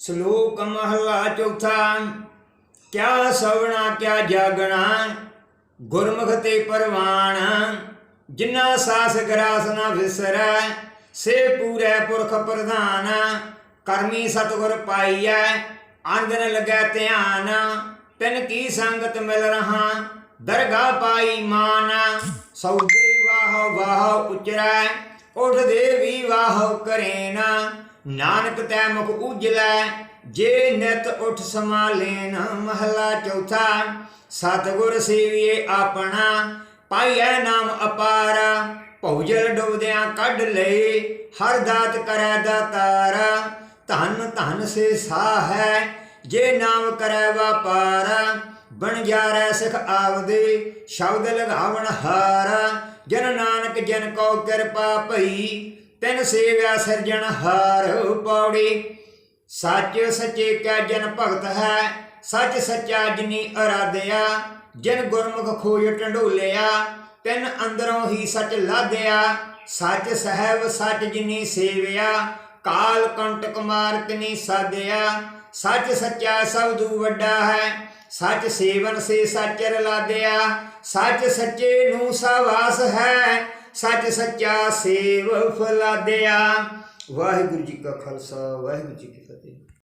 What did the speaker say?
ਸ਼ਲੋਕ ਮਹਲਾ ਚੌਥਾ, ਕਿਆ ਸਵਣਾ, ਕਿਆ ਜਾਗਣਾ, ਗੁਰਮੁਖ ਤੇ ਪਰਵਾਣ ਜਿਨ੍ਹਾਂ ਸਾਸ ਗਰਾਸ ਨਾ ਵਿਸਰੈ, ਸੇ ਪੂਰੇ ਪੁਰਖ ਪ੍ਰਧਾਨ, ਕਰਮੀ ਸਤਿਗੁਰ ਪਾਈਐ, ਆਂਦਨ ਲੱਗੈ ਧਿਆਨ, ਤਿਨ ਕੀ ਸੰਗਤ ਮਿਲ ਰਹਾ ਦਰਗਾ ਪਾਈ ਮਾਨ ਸੌਦੇ ਵਾਹ ਵਾਹ ਉਚਰੈ ਉਠਦੇ ਵੀ ਵਾਹ ਕਰੇਨਾ ਨਾਨਕ ਤੈ ਮੁਖ ਉਜਲੈ, ਜੇ ਨਿਤ ਉਠ ਸਮਾ ਲੈਨ ਮਹਲਾ ਚੌਥਾ, ਸਤਿਗੁਰ ਸੇਵੀਏ ਆਪਣਾ, ਪਾਈਐ ਨਾਮ ਅਪਾਰ, ਭਉਜਲ ਡੁਬਦਿਆਂ ਕੱਢ ਲਏ, ਹਰ ਦਾਤ ਕਰੈ ਦਾਤਾਰ, ਧਨ ਧਨ ਸੇ ਸਾਹ ਹੈ ਜੇ ਨਾਮ ਕਰੈ ਵਪਾਰ, ਬਣ ਜਾਰੈ ਸਿਖ ਆਵਦੇ ਸ਼ਬਦ ਲਗਾਵਣ ਹਾਰ, ਜਨ ਨਾਨਕ ਜਨ ਕੋ ਕਿਰਪਾ ਭਈ ਤਿਨ ਸੇਵਿਆ ਸਿਰਜਣ ਹਾਰ ਪੌੜੀ। ਸੱਚ ਸੱਚੇ ਕੈ ਜਨ ਭਗਤ ਹੈ, ਸੱਚ ਸੱਚਾ ਜਿਨੀ ਅਰਾਧਿਆ। ਜਨ ਗੁਰਮੁਖ ਖੋਜ ਟੰਡੋਲਿਆ, ਤਿਨ ਅੰਦਰੋਂ ਹੀ ਸੱਚ ਲਾਧਿਆ। ਸੱਚ ਸਹਿਬ ਸੱਚ ਜਿਨੀ ਸੇਵਿਆ, ਕਾਲ ਕੰਟਕ ਮਾਰ ਤਿਨੀ ਸਾਧਿਆ। ਸੱਚ ਸੱਚਾ ਸਬਦੂ ਵੱਡਾ ਹੈ, ਸੱਚ ਸੇਵਨ ਸੇ ਸੱਚ ਰਲਾਦਿਆ ਸੱਚ ਸੱਚੇ ਨੂੰ ਸਵਾਸ ਹੈ ਸੱਚ ਸੱਚਾ ਸੇਵ ਫਲਾਦਿਆ। ਵਾਹਿਗੁਰੂ ਜੀ ਕਾ ਖਾਲਸਾ ਵਾਹਿਗੁਰੂ ਜੀ ਕੀ ਫਤਿਹ।